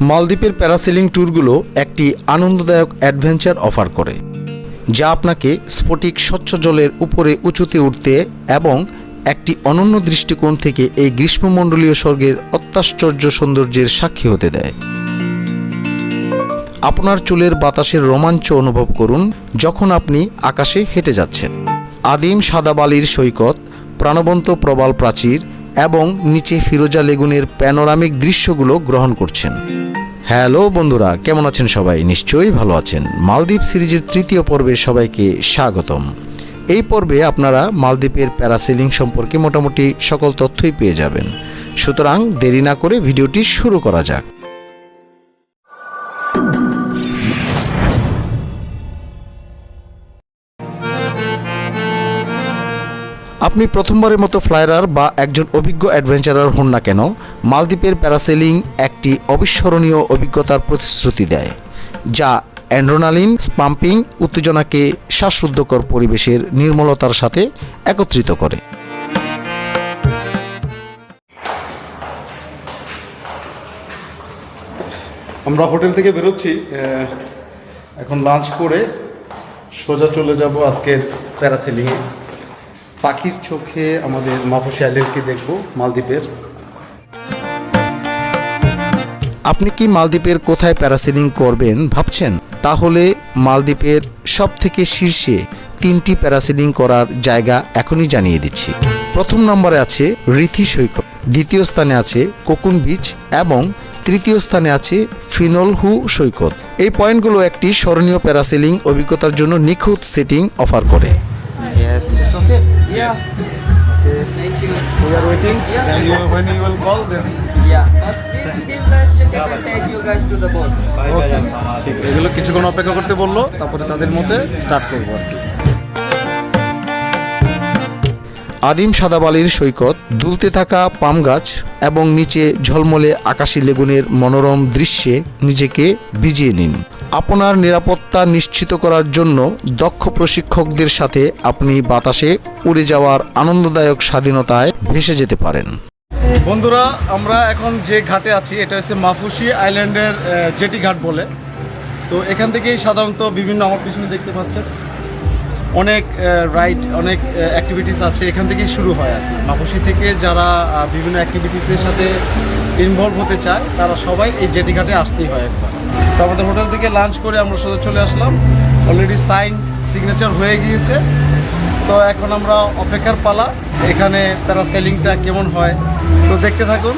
মালদ্বীপের প্যারাসেলিং ট্যুরগুলো একটি আনন্দদায়ক অ্যাডভেঞ্চার অফার করে, যা আপনাকে স্ফটিক স্বচ্ছ জলের উপরে উঁচুতে উঠতে এবং একটি অনন্য দৃষ্টিকোণ থেকে এই গ্রীষ্মমণ্ডলীয় স্বর্গের অত্যাশ্চর্য সৌন্দর্যের সাক্ষী হতে দেয়। আপনার চুলের বাতাসের রোমাঞ্চ অনুভব করুন যখন আপনি আকাশে হেঁটে যাচ্ছেন। আদিম সাদা বালির সৈকত, প্রাণবন্ত প্রবাল প্রাচীর এবং নিচে ফিরোজা লেগুনের প্যানোরামিক দৃশ্যগুলো গ্রহণ করছেন। হ্যালো বন্ধুরা, কেমন আছেন সবাই? নিশ্চয়ই ভালো আছেন। মালদ্বীপ সিরিজের তৃতীয় পর্বে সবাইকে স্বাগতম। এই পর্বে আপনারা মালদ্বীপের প্যারাসেলিং সম্পর্কে মোটামুটি সকল তথ্যই পেয়ে যাবেন। সুতরাং দেরি না করে ভিডিওটি শুরু করা যাক। আপনি প্রথমবারের মতো ফ্লায়ারার বা একজন অভিজ্ঞ অ্যাডভেঞ্চারার হন না কেন, মালদ্বীপের প্যারাসেলিং একটি অবিস্মরণীয় অভিজ্ঞতার প্রতিশ্রুতি দেয়, যা অ্যান্ড্রোনালিন পাম্পিং উত্তেজনাকে শ্বাসরুদ্ধকর পরিবেশের নির্মলতার সাথে একত্রিত করে। আমরা হোটেল থেকে বেরোচ্ছি এখন লাঞ্চ করে সোজা চলে যাব আজকের প্যারাসেলিংয়ে। পাখির চোখে আমাদের মাপুসি আইল্যান্ডকে দেখব মালদ্বীপের। আপনি কি মালদ্বীপের কোথায় প্যারাসেলিং করবেন ভাবছেন? তাহলে মালদ্বীপের সব থেকে শীর্ষে তিনটি প্যারাসেলিং করার জায়গা এখনই জানিয়ে দিচ্ছি। প্রথম নম্বরে আছে রিথি সৈকত দ্বিতীয় স্থানে আছে কোকুন বিচ এবং তৃতীয় স্থানে আছে ফিনলহু সৈকত। এই পয়েন্টগুলো একটি স্মরণীয় প্যারাসেলিং অভিজ্ঞতার জন্য নিখুঁত সেটিং অফার করে। Yeah. Thank you. We are waiting when you will call then Yeah. But till, till lunch, I take you guys to the boat. ঠিক এগুলো কিছুক্ষণ অপেক্ষা করতে বলল তারপরে তাদের মধ্যে স্টার্ট করব আর কি আদিম সাদাবালির সৈকত দুলতে থাকা পাম গাছ এবং নিচে ঝলমলে আকাশী লেগুনের মনোরম দৃশ্যে নিজেকে ভিজিয়ে নিন আপনার নিরাপত্তা নিশ্চিত করার জন্য দক্ষ প্রশিক্ষকদের সাথে আপনি বাতাসে উড়ে যাওয়ার আনন্দদায়ক স্বাধীনতায় ভেসে যেতে পারেন। বন্ধুরা, আমরা এখন যে ঘাটে আছি, এটা হচ্ছে মাফুসি আইল্যান্ডের জেটি ঘাট বলে। তো এখান থেকেই সাধারণত বিভিন্ন আমার পিছনে দেখতে পাচ্ছেন। অনেক রাইড অনেক অ্যাক্টিভিটিস আছে। এখান থেকেই শুরু হয় আর কি। মাফুসি থেকে যারা বিভিন্ন অ্যাক্টিভিটিসের সাথে ইনভলভ হতে চায়, তারা সবাই এই জেটি ঘাটে আসতেই হয় একবার। তো আমাদের হোটেল থেকে লাঞ্চ করে আমরা সোজা চলে আসলাম। অলরেডি সাইন সিগনেচার হয়ে গিয়েছে। তো এখন আমরা অপেক্ষার পালা, এখানে প্যারাসেলিংটা কেমন হয়, তো দেখতে থাকুন।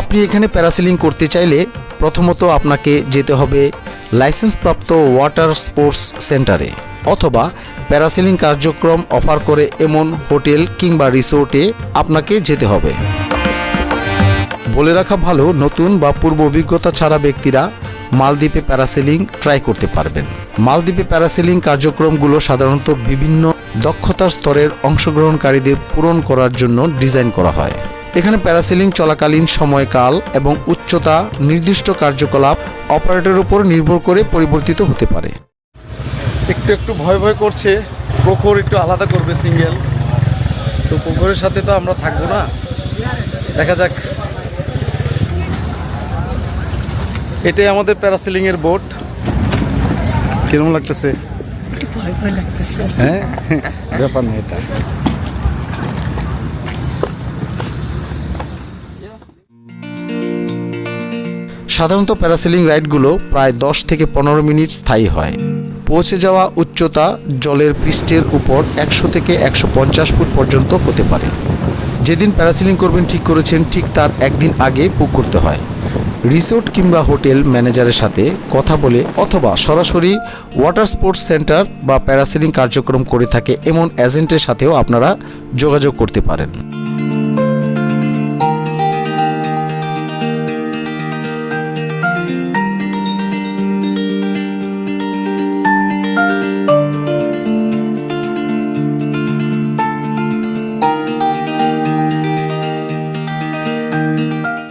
আপনি এখানে প্যারাসেলিং করতে চাইলে প্রথমত আপনাকে যেতে হবে লাইসেন্সপ্রাপ্ত ওয়াটার স্পোর্টস সেন্টারে অথবা প্যারাসেলিং কার্যক্রম অফার করে এমন হোটেল কিংবা রিসোর্টে আপনাকে যেতে হবে। বলে রাখা ভালো, নতুন বা পূর্ব অভিজ্ঞতা ছাড়া ব্যক্তিরা মালদ্বীপে প্যারাসেলিং ট্রাই করতে পারবেন। মালদ্বীপে প্যারাসেলিং কার্যক্রমগুলো সাধারণত বিভিন্ন দক্ষতার স্তরের অংশগ্রহণকারীদের পূরণ করার জন্য ডিজাইন করা হয়। এখানে প্যারাসেলিং চলাকালীন সময়কাল এবং উচ্চতা, নির্দিষ্ট কার্যকলাপ অপারেটরের উপর নির্ভর করে পরিবর্তিত হতে পারে। একটু একটু ভয় ভয় করছে, প্রখর একটু আলাদা করবে সিঙ্গেল। তো প্রখরের সাথে তো আমরা থাকব না। দেখা যাক। এটাই আমাদের প্যারাসেলিং এর বোট কীরকম লাগতেছে? ভয় ভয় হ্যাঁ? ব্যাপার না এটা। সাধারণত প্যারাসেলিং রাইডগুলো প্রায় দশ থেকে পনেরো মিনিট স্থায়ী হয়। পৌঁছে যাওয়া উচ্চতা জলের পৃষ্ঠের উপর একশো থেকে একশো পঞ্চাশ ফুট পর্যন্ত হতে পারে। যেদিন প্যারাসিলিং করবেন ঠিক করেছেন ঠিক তার একদিন আগে বুক করতে হয়। রিসোর্ট কিংবা হোটেল ম্যানেজারের সাথে কথা বলে অথবা সরাসরি ওয়াটার স্পোর্টস সেন্টার বা প্যারাসেলিং কার্যক্রম করে থাকে এমন এজেন্টের সাথেও আপনারা যোগাযোগ করতে পারেন।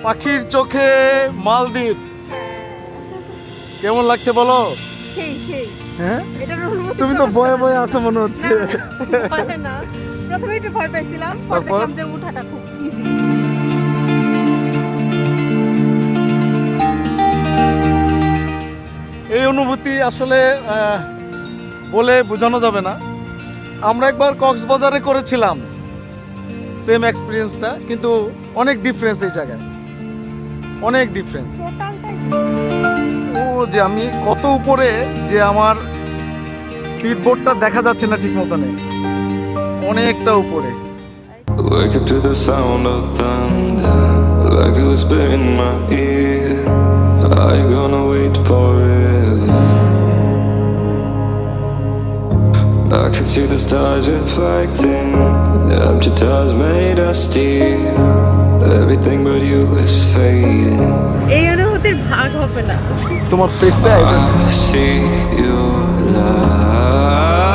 পাখির চোখে মালদ্বীপ। কেমন লাগছে বলো? হ্যাঁ? তুমি তো ভয়ে ভয়ে আছো মনে হচ্ছে। তারপর? এই অনুভূতি আসলে বলে বোঝানো যাবে না। আমরা একবার কক্সবাজারে করেছিলাম। সেম এক্সপিরিয়েন্সটা কিন্তু অনেক ডিফারেন্স এই জায়গায়। অনেক ডিফারেন্স ও যে আমি কত উপরে যে আমার স্পিড বোটটা দেখা যাচ্ছে না ঠিক মতনে অনেকটা উপরে Wake up to the sound of thunder, like a whisper in my ear. You gonna wait forever? I can see the stars reflecting, empty stars made us steal. Everything but you is fading. এই অনুভূতির ভাগ হবে না তোমার ফেসটা I see your light.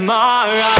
tomorrow.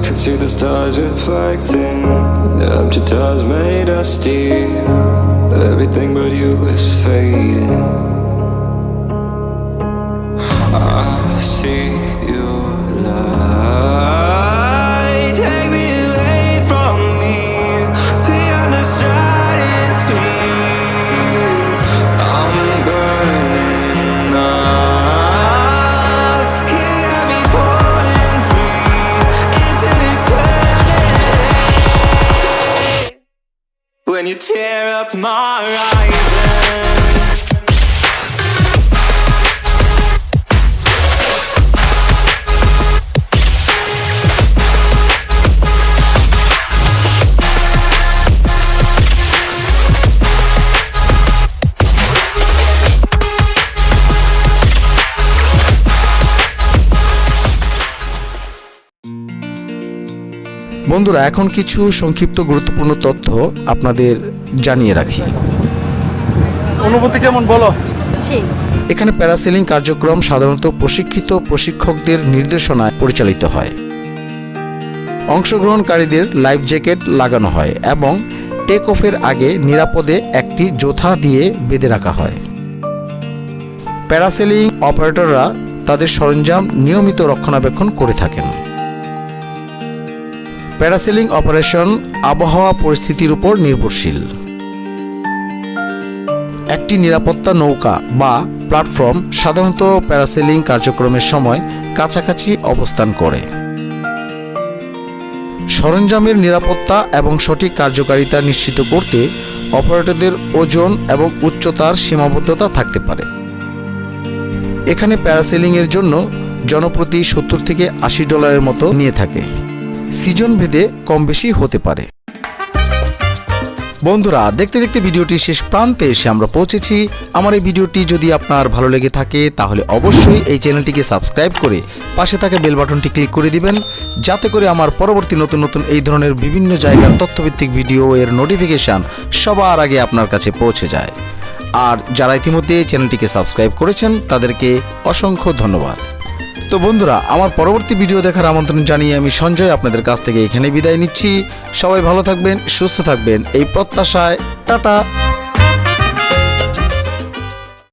I can see the stars reflecting, the empty stars made us steal. Everything but you is fading. I see my বন্ধুরা এখন কিছু সংক্ষিপ্ত গুরুত্বপূর্ণ তথ্য আপনাদের জানিয়ে রাখি। অনুভূতি কেমন বলো? এখানে প্যারাসেলিং কার্যক্রম সাধারণত প্রশিক্ষিত প্রশিক্ষকদের নির্দেশনায় পরিচালিত হয়। অংশগ্রহণকারীদের লাইফ জ্যাকেট লাগানো হয় এবং টেক অফের আগে নিরাপদে একটি জোথা দিয়ে বেঁধে রাখা হয়। প্যারাসেলিং অপারেটররা তাদের সরঞ্জাম নিয়মিত রক্ষণাবেক্ষণ করে থাকেন। প্যারাসেলিং অপারেশন আবহাওয়া পরিস্থিতির উপর নির্ভরশীল। একটি নিরাপত্তা নৌকা বা প্ল্যাটফর্ম সাধারণত প্যারাসেলিং কার্যক্রমের সময় কাছাকাছি অবস্থান করে। সরঞ্জামের নিরাপত্তা এবং সঠিক কার্যকারিতা নিশ্চিত করতে অপারেটরদের ওজন এবং উচ্চতার সীমাবদ্ধতা থাকতে পারে। এখানে প্যারাসেলিংয়ের জন্য জনপ্রতি সত্তর থেকে আশি ডলারের মতো নিয়ে থাকে। সিজন ভেদে কম বেশি হতে পারে। বন্ধুরা, দেখতে দেখতে ভিডিওটি শেষ প্রান্তে এসে আমরা পৌঁছেছি। আমার এই ভিডিওটি যদি আপনার ভালো লেগে থাকে, তাহলে অবশ্যই এই চ্যানেলটিকে সাবস্ক্রাইব করে পাশে থাকা বেল বাটনটি ক্লিক করে দিবেন, যাতে করে আমার পরবর্তী নতুন নতুন এই ধরনের বিভিন্ন জায়গার তথ্যভিত্তিক ভিডিও এর নোটিফিকেশান সবার আগে আপনার কাছে পৌঁছে যায়। আর যারা ইতিমধ্যে চ্যানেলটিকে সাবস্ক্রাইব করেছেন, তাদেরকে অসংখ্য ধন্যবাদ। তো বন্ধুরা, আমার পরবর্তী ভিডিও দেখার আমন্ত্রণ জানিয়ে আমি সঞ্জয় আপনাদের কাছ থেকে এখানে বিদায় নিচ্ছি। সবাই ভালো থাকবেন, সুস্থ থাকবেন। এই প্রত্যাশায় টাটা।